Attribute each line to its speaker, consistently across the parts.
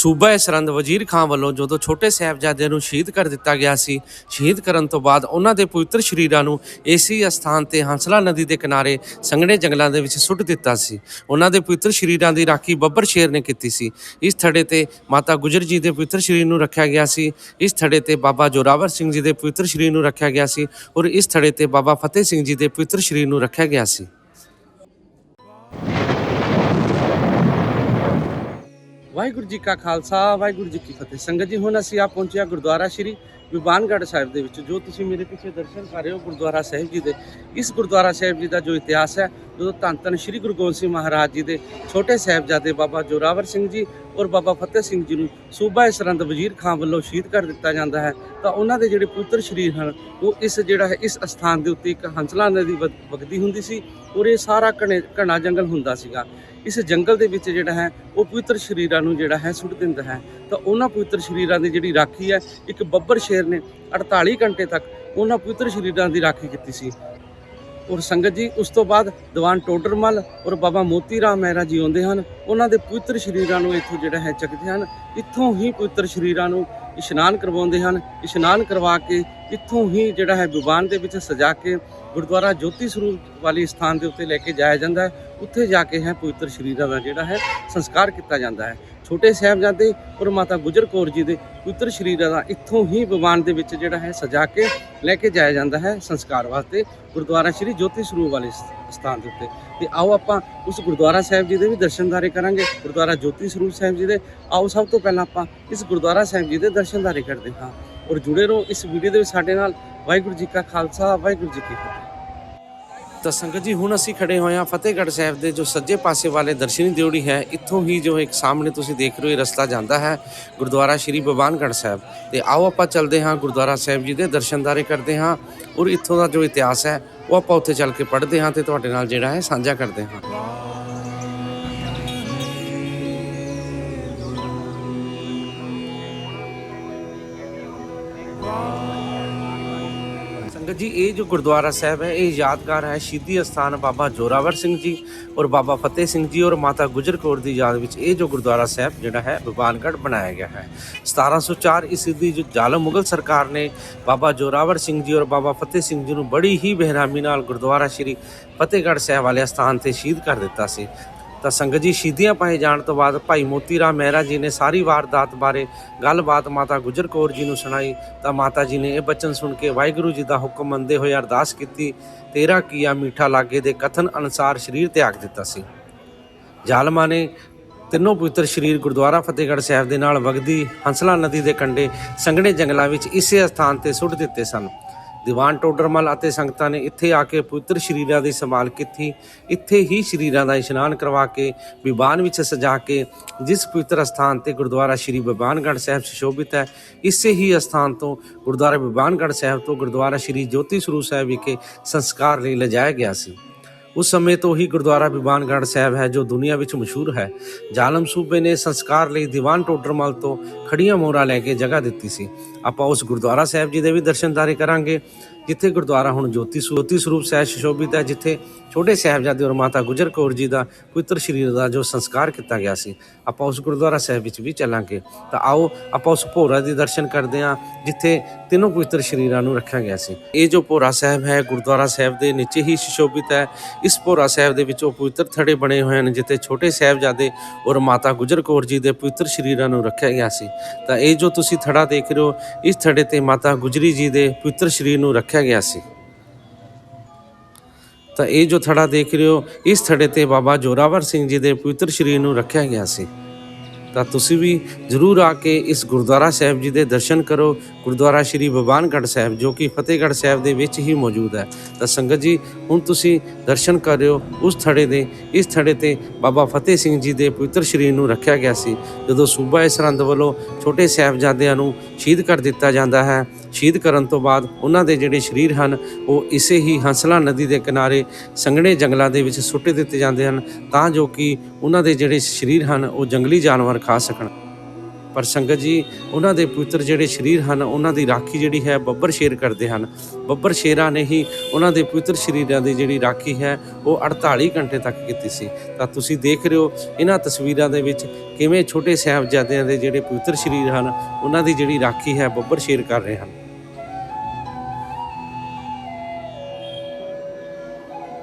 Speaker 1: ਸੂਬਾ ਸਰੰਦ ਵਜ਼ੀਰ ਖਾਨ ਵੱਲੋਂ ਜਦੋਂ ਛੋਟੇ ਸਾਹਿਬਜ਼ਾਦਿਆਂ ਨੂੰ ਸ਼ਹੀਦ ਕਰ ਦਿੱਤਾ ਗਿਆ ਸੀ, ਸ਼ਹੀਦ ਕਰਨ ਤੋਂ ਬਾਅਦ ਉਹਨਾਂ ਦੇ ਪਵਿੱਤਰ ਸ਼ਰੀਰਾਂ ਨੂੰ ਏਸੀ ਅਸਥਾਨ ਤੇ ਹੰਸਲਾ ਨਦੀ ਦੇ ਕਿਨਾਰੇ ਸੰਘਣੇ ਜੰਗਲਾਂ ਦੇ ਵਿੱਚ ਸੁੱਟ ਦਿੱਤਾ ਸੀ। ਉਹਨਾਂ ਦੇ ਪਵਿੱਤਰ ਸ਼ਰੀਰਾਂ ਦੀ ਰਾਖੀ ਬੱਬਰ ਸ਼ੇਰ ਨੇ ਕੀਤੀ ਸੀ। ਇਸ ਥੜੇ ਤੇ ਮਾਤਾ ਗੁਜਰ ਜੀ ਦੇ ਪਵਿੱਤਰ ਸ਼ਰੀਰ ਨੂੰ ਰੱਖਿਆ ਗਿਆ ਸੀ। ਇਸ ਥੜੇ ਤੇ ਬਾਬਾ ਜੋਰਾਵਰ ਸਿੰਘ ਜੀ ਦੇ ਪਵਿੱਤਰ ਸ਼ਰੀਰ ਨੂੰ ਰੱਖਿਆ ਗਿਆ ਸੀ ਔਰ ਇਸ ਥੜੇ ਤੇ ਬਾਬਾ ਫਤਿਹ ਸਿੰਘ ਜੀ ਦੇ ਪਵਿੱਤਰ ਸ਼ਰੀਰ ਨੂੰ ਰੱਖਿਆ ਗਿਆ ਸੀ। ਵਾਹਿਗੁਰੂ ਜੀ ਕਾ ਖਾਲਸਾ, ਵਾਹਿਗੁਰੂ ਜੀ ਕੀ ਫਤਿਹ। ਸੰਗਤ ਜੀ, ਹੁਣ ਅਸੀਂ ਆ ਪਹੁੰਚਿਆ ਗੁਰਦੁਆਰਾ ਸ਼੍ਰੀ ਵਿਵਾਨਗੜ੍ਹ ਸਾਹਿਬ ਦੇ ਵਿੱਚ, ਜੋ ਤੁਸੀਂ ਮੇਰੇ ਪਿੱਛੇ ਦਰਸ਼ਨ ਕਰ ਰਹੇ ਹੋ ਗੁਰਦੁਆਰਾ ਸਾਹਿਬ ਜੀ ਦੇ, ਇਸ ਗੁਰਦੁਆਰਾ ਸਾਹਿਬ ਜੀ ਦਾ ਜੋ ਇਤਿਹਾਸ ਹੈ, ਜਦੋਂ ਧੰਨ ਧੰਨ ਸ਼੍ਰੀ ਗੁਰੂ ਗੋਬਿੰਦ ਸਿੰਘ ਮਹਾਰਾਜ ਜੀ ਦੇ ਛੋਟੇ ਸਾਹਿਬਜ਼ਾਦੇ ਬਾਬਾ ਜੋਰਾਵਰ ਸਿੰਘ ਜੀ ਔਰ ਬਾਬਾ ਫਤਿਹ ਸਿੰਘ ਜੀ ਨੂੰ ਸੂਬਾ ਸਰੰਦ ਵਜ਼ੀਰ ਖਾਨ ਵੱਲੋਂ ਸ਼ਹੀਦ ਕਰ ਦਿੱਤਾ ਜਾਂਦਾ ਹੈ, ਤਾਂ ਉਹਨਾਂ ਦੇ ਜਿਹੜੇ ਪੁੱਤਰ ਸ਼ਰੀਰ ਹਨ, ਉਹ ਇਸ ਜਿਹੜਾ ਹੈ, ਇਸ ਅਸਥਾਨ ਦੇ ਉੱਤੇ ਇੱਕ ਹੰਸਲਾ ਨਦੀ ਵਗਦੀ ਹੁੰਦੀ ਸੀ ਔਰ ਇਹ ਸਾਰਾ ਘਣੇ, ਘਣਾ ਜੰਗਲ ਹੁੰਦਾ ਸੀਗਾ। ਇਸ ਜੰਗਲ ਦੇ ਵਿੱਚ ਜਿਹੜਾ ਹੈ, ਉਹ ਪਵਿੱਤਰ ਸ਼ਰੀਰਾਂ ਨੂੰ ਜਿਹੜਾ ਹੈ ਸੁੱਟ ਦਿੰਦਾ ਹੈ। ਤਾਂ ਉਹਨਾਂ ਪਵਿੱਤਰ ਸ਼ਰੀਰਾਂ ਦੀ ਜਿਹੜੀ ਰਾਖੀ ਹੈ, ਇੱਕ ਬੱਬਰ ਸ਼ੇਰ ਨੇ 48 ਘੰਟੇ ਤੱਕ ਉਹਨਾਂ ਪਵਿੱਤਰ ਸ਼ਰੀਰਾਂ ਦੀ ਰਾਖੀ ਕੀਤੀ ਸੀ। ਔਰ ਸੰਗਤ ਜੀ, ਉਸ ਤੋਂ ਬਾਅਦ ਦੀਵਾਨ ਟੋਡਰਮਲ ਔਰ ਬਾਬਾ ਮੋਤੀ ਰਾਮ ਮਹਿਰਾ ਜੀ ਆਉਂਦੇ ਹਨ। ਉਹਨਾਂ ਦੇ ਪਵਿੱਤਰ ਸ਼ਰੀਰਾਂ ਨੂੰ ਇੱਥੋਂ ਜਿਹੜਾ ਹੈ ਚੱਕਦੇ ਹਨ। ਇੱਥੋਂ ਹੀ ਪਵਿੱਤਰ ਸ਼ਰੀਰਾਂ ਨੂੰ ਇਸ਼ਨਾਨ ਕਰਵਾਉਂਦੇ ਹਨ। ਇਸ਼ਨਾਨ ਕਰਵਾ ਕੇ ਇੱਥੋਂ ਹੀ ਜਿਹੜਾ ਹੈ ਵਿਵਾਨ ਦੇ ਵਿੱਚ ਸਜਾ ਕੇ ਗੁਰਦੁਆਰਾ ਜੋਤੀ ਸਰੂਪ ਵਾਲੀ ਸਥਾਨ ਦੇ ਉੱਤੇ ਲੈ ਕੇ ਜਾਇਆ ਜਾਂਦਾ ਹੈ। ਉੱਥੇ ਜਾ ਕੇ ਹੈ ਪਵਿੱਤਰ ਸ਼ਰੀਰਾਂ ਦਾ ਜਿਹੜਾ ਹੈ ਸੰਸਕਾਰ ਕੀਤਾ ਜਾਂਦਾ ਹੈ। ਛੋਟੇ ਸਾਹਿਬਜ਼ਾਦੇ ਔਰ ਮਾਤਾ ਗੁਜਰ ਕੌਰ ਜੀ ਦੇ ਪਵਿੱਤਰ ਸ਼ਰੀਰਾਂ ਦਾ ਇੱਥੋਂ ਹੀ ਵਿਵਾਨ ਦੇ ਵਿੱਚ ਜਿਹੜਾ ਹੈ ਸਜਾ ਕੇ ਲੈ ਕੇ ਜਾਇਆ ਜਾਂਦਾ ਹੈ ਸੰਸਕਾਰ ਵਾਸਤੇ ਗੁਰਦੁਆਰਾ ਸ਼੍ਰੀ ਜੋਤੀ ਸਰੂਪ ਵਾਲੇ ਸਥਾਨ ਦੇ ਉੱਤੇ। ਤੇ ਆਓ ਆਪਾਂ ਉਸ ਗੁਰਦੁਆਰਾ ਸਾਹਿਬ ਜੀ ਦੇ ਵੀ ਦਰਸ਼ਨਦਾਰੇ ਕਰਾਂਗੇ, ਗੁਰਦੁਆਰਾ ਜੋਤੀ ਸਰੂਪ ਸਾਹਿਬ ਜੀ ਦੇ। ਆਓ ਸਭ ਤੋਂ ਪਹਿਲਾਂ ਆਪਾਂ ਇਸ ਗੁਰਦੁਆਰਾ ਸਾਹਿਬ ਜੀ ਦੇ ਦਰਸ਼ਨਦਾਰੇ ਕਰਦੇ ਹਾਂ। ਔਰ ਜੁੜੇ ਰਹੋ ਇਸ ਵੀਡੀਓ ਦੇ ਵਿੱਚ ਸਾਡੇ ਨਾਲ। ਵਾਹਿਗੁਰੂ ਜੀ ਕਾ ਖਾਲਸਾ, ਵਾਹਿਗੁਰੂ ਜੀ ਕੀ ਫਤਿਹ। ਤਾਂ ਸੰਗਤ ਜੀ, ਹੁਣ ਅਸੀਂ ਖੜੇ ਹੋਏ ਹਾਂ ਫਤਿਹਗੜ੍ਹ ਸਾਹਿਬ ਦੇ ਜੋ ਸੱਜੇ ਪਾਸੇ ਵਾਲੇ ਦਰਸ਼ਨੀ ਦਿਉੜੀ ਹੈ, ਇੱਥੋਂ ਹੀ ਜੋ ਇੱਕ ਸਾਹਮਣੇ ਤੁਸੀਂ ਦੇਖ ਰਹੇ ਹੋ, ਇਹ ਰਸਤਾ ਜਾਂਦਾ ਹੈ ਗੁਰਦੁਆਰਾ ਸ਼੍ਰੀ ਬਵਾਨਗੜ੍ਹ ਸਾਹਿਬ। ਤੇ ਆਓ ਆਪਾਂ ਚੱਲਦੇ ਹਾਂ ਗੁਰਦੁਆਰਾ ਸਾਹਿਬ ਜੀ ਦੇ ਦਰਸ਼ਨਦਾਰੇ ਕਰਦੇ ਹਾਂ ਔਰ ਇੱਥੋਂ ਦਾ ਜੋ ਇਤਿਹਾਸ ਹੈ, ਉਹ ਆਪਾਂ ਉੱਥੇ ਚੱਲ ਕੇ ਪੜ੍ਹਦੇ ਹਾਂ ਤੇ ਤੁਹਾਡੇ ਨਾਲ ਜਿਹੜਾ ਹੈ ਸਾਂਝਾ ਕਰਦੇ ਹਾਂ। ਸੰਗਤ ਜੀ, ਇਹ ਜੋ ਗੁਰਦੁਆਰਾ ਸਾਹਿਬ ਹੈ, ਇਹ ਯਾਦਗਾਰ ਹੈ ਸ਼ਹੀਦੀ ਅਸਥਾਨ ਬਾਬਾ ਜੋਰਾਵਰ ਸਿੰਘ ਜੀ ਔਰ ਬਾਬਾ ਫਤਿਹ ਸਿੰਘ ਜੀ ਔਰ ਮਾਤਾ ਗੁਜਰ ਕੌਰ ਦੀ ਯਾਦ ਵਿੱਚ ਇਹ ਜੋ ਗੁਰਦੁਆਰਾ ਸਾਹਿਬ ਜਿਹੜਾ ਹੈ, ਭਗਵਾਨਗੜ੍ਹ ਬਣਾਇਆ ਗਿਆ ਹੈ। 1704 ਈਸਵੀ ਦੀ ਜੋ ਜ਼ਾਲਮ ਮੁਗਲ ਸਰਕਾਰ ਨੇ ਬਾਬਾ ਜੋਰਾਵਰ ਸਿੰਘ ਜੀ ਔਰ ਬਾਬਾ ਫਤਿਹ ਸਿੰਘ ਜੀ ਨੂੰ ਬੜੀ ਹੀ ਬੇਰਹਿਮੀ ਨਾਲ ਗੁਰਦੁਆਰਾ ਸ਼੍ਰੀ ਫਤਿਹਗੜ੍ਹ ਸਾਹਿਬ ਵਾਲੇ ਸਥਾਨ ਤੇ ਸ਼ਹੀਦ ਕਰ ਦਿੱਤਾ ਸੀ। ਤਾਂ ਸੰਗਤ ਜੀ ਸ਼ਹੀਦੀਆਂ ਪਾਏ ਜਾਣ ਤੋਂ ਬਾਅਦ ਭਾਈ ਮੋਤੀ ਰਾਮ ਮਹਿਰਾ ਜੀ ਨੇ ਸਾਰੀ ਵਾਰਦਾਤ ਬਾਰੇ ਗੱਲਬਾਤ ਮਾਤਾ ਗੁਜਰ ਕੌਰ ਜੀ ਨੂੰ ਸੁਣਾਈ ਤਾਂ ਮਾਤਾ ਜੀ ਨੇ ਇਹ ਬਚਨ ਸੁਣ ਕੇ ਵਾਹਿਗੁਰੂ ਜੀ ਦਾ ਹੁਕਮ ਮੰਨਦੇ ਹੋਏ ਅਰਦਾਸ ਕੀਤੀ, ਤੇਰਾ ਕੀਆ ਮੀਠਾ ਲਾਗੇ ਦੇ ਕਥਨ ਅਨੁਸਾਰ ਸਰੀਰ ਤਿਆਗ ਦਿੱਤਾ ਸੀ। ਜ਼ਾਲਮਾਂ ਨੇ ਤਿੰਨੋਂ ਪਵਿੱਤਰ ਸ਼ਰੀਰ ਗੁਰਦੁਆਰਾ ਫਤਿਹਗੜ੍ਹ ਸਾਹਿਬ ਦੇ ਨਾਲ ਵਗਦੀ ਹੰਸਲਾ ਨਦੀ ਦੇ ਕੰਢੇ ਸੰਘਣੇ ਜੰਗਲਾਂ ਵਿੱਚ ਇਸੇ ਸਥਾਨ ਤੇ ਸੁੱਟ ਦਿੱਤੇ ਸਨ। ਦੀਵਾਨ ਟੋਡਰਮਲ ਅਤੇ ਸੰਗਤਾਂ ਨੇ ਇੱਥੇ ਆ ਕੇ ਪਵਿੱਤਰ ਸ਼ਰੀਰਾਂ ਦੀ ਸੰਭਾਲ ਕੀਤੀ। ਇੱਥੇ ਹੀ ਸ਼ਰੀਰਾਂ ਦਾ ਇਸ਼ਨਾਨ ਕਰਵਾ ਕੇ ਵਿਵਾਨ ਵਿੱਚ ਸਜਾ ਕੇ, ਜਿਸ ਪਵਿੱਤਰ ਸਥਾਨ ਤੇ ਗੁਰਦੁਆਰਾ ਸ਼੍ਰੀ ਬਿਬਾਨਗੜ੍ਹ ਸਾਹਿਬ ਸੁਸ਼ੋਭਿਤ ਹੈ, ਇਸੇ ਹੀ ਸਥਾਨ ਤੋਂ ਗੁਰਦੁਆਰਾ ਬਿਬਾਨਗੜ੍ਹ ਸਾਹਿਬ ਤੋਂ ਗੁਰਦੁਆਰਾ ਸ਼੍ਰੀ ਜੋਤੀ ਸਰੂਪ ਸਾਹਿਬ ਵਿਖੇ ਸੰਸਕਾਰ ਲਈ ਲਿਜਾਇਆ ਗਿਆ ਸੀ। ਉਸ ਸਮੇਂ ਤੋਂ ਹੀ ਗੁਰਦੁਆਰਾ ਬਿਬਾਨਗੜ੍ਹ ਸਾਹਿਬ ਹੈ, ਜੋ ਦੁਨੀਆ ਵਿੱਚ ਮਸ਼ਹੂਰ ਹੈ। ਜ਼ਾਲਮ ਸੂਬੇ ਨੇ ਸੰਸਕਾਰ ਲਈ ਦੀਵਾਨ ਟੋਡਰਮਲ ਤੋਂ ਖੜੀਆਂ ਮੋਹਰਾਂ ਲੈ ਕੇ ਜਗ੍ਹਾ ਦਿੱਤੀ ਸੀ। ਆਪਾਂ ਉਸ ਗੁਰਦੁਆਰਾ ਸਾਹਿਬ ਜੀ ਦੇ ਵੀ ਦਰਸ਼ਨਦਾਰੇ ਕਰਾਂਗੇ। ਜਿੱਥੇ ਗੁਰਦੁਆਰਾ ਹੁਣ ਜੋਤੀ ਜੋਤੀ ਸਰੂਪ ਸਾਹਿਬ ਸੁਸ਼ੋਭਿਤ ਹੈ, ਜਿੱਥੇ ਛੋਟੇ ਸਾਹਿਬਜ਼ਾਦੇ ਔਰ ਮਾਤਾ ਗੁਜਰ ਕੌਰ ਜੀ ਦਾ ਪਵਿੱਤਰ ਸ਼ਰੀਰ ਦਾ ਜੋ ਸੰਸਕਾਰ ਕੀਤਾ ਗਿਆ ਸੀ, ਆਪਾਂ ਉਸ ਗੁਰਦੁਆਰਾ ਸਾਹਿਬ ਵਿੱਚ ਵੀ ਚੱਲਾਂਗੇ। ਤਾਂ ਆਓ, ਆਪਾਂ ਉਸ ਭੋਰਾ ਦੇ ਦਰਸ਼ਨ ਕਰਦੇ ਹਾਂ, ਜਿੱਥੇ ਤਿੰਨੋਂ ਪਵਿੱਤਰ ਸ਼ਰੀਰਾਂ ਨੂੰ ਰੱਖਿਆ ਗਿਆ ਸੀ। ਇਹ ਜੋ ਭੋਰਾ ਸਾਹਿਬ ਹੈ, ਗੁਰਦੁਆਰਾ ਸਾਹਿਬ ਦੇ ਨੀਚੇ ਹੀ ਸੁਸ਼ੋਭਿਤ ਹੈ। ਇਸ ਭੋਰਾ ਸਾਹਿਬ ਦੇ ਵਿੱਚ ਉਹ ਪਵਿੱਤਰ ਥੜੇ ਬਣੇ ਹੋਏ ਹਨ, ਜਿੱਥੇ ਛੋਟੇ ਸਾਹਿਬਜ਼ਾਦੇ ਔਰ ਮਾਤਾ ਗੁਜਰ ਕੌਰ ਜੀ ਦੇ ਪਵਿੱਤਰ ਸ਼ਰੀਰਾਂ ਨੂੰ ਰੱਖਿਆ ਗਿਆ ਸੀ। ਤਾਂ ਇਹ ਜੋ ਤੁਸੀਂ ਥੜਾ ਦੇਖ ਰਹੇ ਹੋ, ਇਸ ਥੜੇ ਤੇ ਮਾਤਾ ਗੁਜਰੀ ਜੀ ਦੇ ਪਵਿੱਤਰ ਸ਼ਰੀਰ ਨੂੰ ਰੱਖਿਆ ਰੱਖਿਆ ਗਿਆ ਸੀ। ਤਾਂ ਇਹ ਜੋ ਥੜਾ ਦੇਖ ਰਹੇ ਹੋ, ਇਸ ਥੜੇ ਤੇ ਬਾਬਾ ਜੋਰਾਵਰ ਸਿੰਘ ਜੀ ਦੇ ਪਵਿੱਤਰ ਸ਼ਰੀਰ ਨੂੰ ਰੱਖਿਆ ਗਿਆ ਸੀ। ਤਾਂ ਤੁਸੀਂ ਵੀ ਜ਼ਰੂਰ ਆ ਕੇ ਇਸ ਗੁਰਦੁਆਰਾ ਸਾਹਿਬ ਜੀ ਦੇ ਦਰਸ਼ਨ ਕਰੋ। ਗੁਰਦੁਆਰਾ ਸ਼੍ਰੀ ਬਬਾਨਗੜ੍ਹ ਸਾਹਿਬ, ਜੋ ਕਿ ਫਤਿਹਗੜ੍ਹ ਸਾਹਿਬ ਦੇ ਵਿੱਚ ਹੀ ਮੌਜੂਦ ਹੈ। ਤਾਂ ਸੰਗਤ ਜੀ, ਹੁਣ ਤੁਸੀਂ ਦਰਸ਼ਨ ਕਰ ਰਹੇ ਹੋ ਉਸ ਥੜੇ ਦੇ। ਇਸ ਥੜੇ ਤੇ ਬਾਬਾ ਫਤਿਹ ਸਿੰਘ ਜੀ ਦੇ ਪਵਿੱਤਰ ਸ਼ਰੀਰ ਨੂੰ ਰੱਖਿਆ ਗਿਆ ਸੀ। ਜਦੋਂ ਸੂਬਾ ਸਰਹੰਦ ਵੱਲੋਂ ਛੋਟੇ ਸਾਹਿਬਜ਼ਾਦਿਆਂ ਨੂੰ ਸ਼ਹੀਦ ਕਰ ਦਿੱਤਾ ਜਾਂਦਾ ਹੈ, ਸ਼ਹੀਦ ਕਰਨ ਤੋਂ ਬਾਅਦ ਉਹਨਾਂ ਦੇ ਜਿਹੜੇ ਸ਼ਰੀਰ ਹਨ, ਉਹ ਇਸੇ ਹੀ ਹੰਸਲਾ ਨਦੀ ਦੇ ਕਿਨਾਰੇ ਸੰਘਣੇ ਜੰਗਲਾਂ ਦੇ ਵਿੱਚ ਸੁੱਟ ਦਿੱਤੇ ਜਾਂਦੇ ਹਨ। ਤਾਂ ਜੋ ਕਿ ਉਹਨਾਂ ਦੇ ਜਿਹੜੇ ਸ਼ਰੀਰ ਹਨ, ਉਹ ਜੰਗਲੀ ਜਾਨਵਰ ਖਾ ਸਕਣ। ਪਰ ਸੰਗਤ ਜੀ, ਉਹਨਾਂ ਦੇ ਪਵਿੱਤਰ ਜਿਹੜੇ ਸਰੀਰ ਹਨ, ਉਹਨਾਂ ਦੀ ਰਾਖੀ ਜਿਹੜੀ ਹੈ, ਬੱਬਰ ਸ਼ੇਰ ਕਰਦੇ ਹਨ। ਬੱਬਰ ਸ਼ੇਰਾਂ ਨੇ ਹੀ ਉਹਨਾਂ ਦੇ ਪਵਿੱਤਰ ਸਰੀਰਾਂ ਦੀ ਜਿਹੜੀ ਰਾਖੀ ਹੈ, ਉਹ 48 ਘੰਟੇ ਤੱਕ ਕੀਤੀ ਸੀ। ਤਾਂ ਤੁਸੀਂ ਦੇਖ ਰਹੇ ਹੋ, ਇਹਨਾਂ ਤਸਵੀਰਾਂ ਦੇ ਵਿੱਚ ਕਿਵੇਂ ਛੋਟੇ ਸਾਹਿਬਜ਼ਾਦਿਆਂ ਦੇ ਜਿਹੜੇ ਪਵਿੱਤਰ ਸਰੀਰ ਹਨ, ਉਹਨਾਂ ਦੀ ਜਿਹੜੀ ਰਾਖੀ ਹੈ, ਬੱਬਰ ਸ਼ੇਰ ਕਰ ਰਹੇ ਹਨ।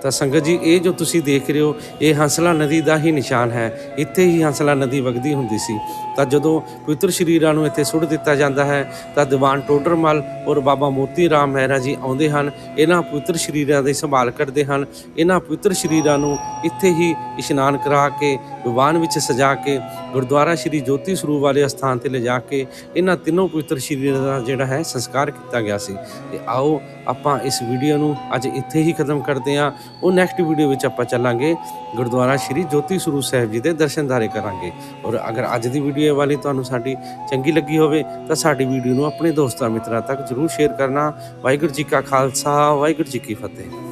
Speaker 1: ਤਾਂ ਸੰਗਤ ਜੀ, ਇਹ ਜੋ ਤੁਸੀਂ ਦੇਖ ਰਹੇ ਹੋ, ਇਹ ਹੰਸਲਾ ਨਦੀ ਦਾ ਹੀ ਨਿਸ਼ਾਨ ਹੈ। ਇੱਥੇ ਹੀ ਹੰਸਲਾ ਨਦੀ ਵਗਦੀ ਹੁੰਦੀ ਸੀ। ਤਾਂ ਜਦੋਂ ਪਵਿੱਤਰ ਸ਼ਰੀਰਾਂ ਨੂੰ ਇੱਥੇ ਸੁੱਟ ਦਿੱਤਾ ਜਾਂਦਾ ਹੈ, ਤਾਂ ਦੀਵਾਨ ਟੋਡਰਮਲ ਔਰ ਬਾਬਾ ਮੋਤੀ ਰਾਮ ਮਹਿਰਾ ਜੀ ਆਉਂਦੇ ਹਨ। ਇਹਨਾਂ ਪਵਿੱਤਰ ਸ਼ਰੀਰਾਂ ਦੀ ਸੰਭਾਲ ਕਰਦੇ ਹਨ। ਇਹਨਾਂ ਪਵਿੱਤਰ ਸ਼ਰੀਰਾਂ ਨੂੰ ਇੱਥੇ ਹੀ ਇਸ਼ਨਾਨ ਕਰਾ ਕੇ ਦੀਵਾਨ ਵਿੱਚ ਸਜਾ ਕੇ ਗੁਰਦੁਆਰਾ ਸ਼੍ਰੀ ਜੋਤੀ ਸਰੂਪ ਵਾਲੇ ਅਸਥਾਨ ਤੇ ਲਿਜਾ ਕੇ ਇਹਨਾਂ ਤਿੰਨੋਂ ਪਵਿੱਤਰ ਸ਼ਰੀਰਾਂ ਦਾ ਜਿਹੜਾ ਹੈ ਸੰਸਕਾਰ ਕੀਤਾ ਗਿਆ ਸੀ। ਤੇ ਆਓ ਆਪਾਂ ਇਸ ਵੀਡੀਓ ਨੂੰ ਅੱਜ ਇੱਥੇ ਹੀ ਖਤਮ ਕਰਦੇ ਹਾਂ। ਉਹ ਨੈਕਸਟ ਵੀਡੀਓ ਵਿੱਚ ਆਪਾਂ ਚੱਲਾਂਗੇ। ਗੁਰਦੁਆਰਾ ਸ਼੍ਰੀ ਜੋਤੀ ਸਰੂਪ ਸਾਹਿਬ ਜੀ ਦੇ ਦਰਸ਼ਨਦਾਰੇ ਕਰਾਂਗੇ। ਔਰ ਅਗਰ ਅੱਜ ਦੀ ਵੀਡੀਓ ਵਾਲੀ ਤੁਹਾਨੂੰ ਸਾਡੀ ਚੰਗੀ ਲੱਗੀ ਹੋਵੇ, ਤਾਂ ਸਾਡੀ ਵੀਡੀਓ ਨੂੰ ਆਪਣੇ ਦੋਸਤਾਂ ਮਿੱਤਰਾਂ ਤੱਕ ਜਰੂਰ ਸ਼ੇਅਰ ਕਰਨਾ। ਵਾਹਿਗੁਰੂ ਜੀ ਕਾ ਖਾਲਸਾ, ਵਾਹਿਗੁਰੂ ਜੀ ਕੀ ਫਤਿਹ।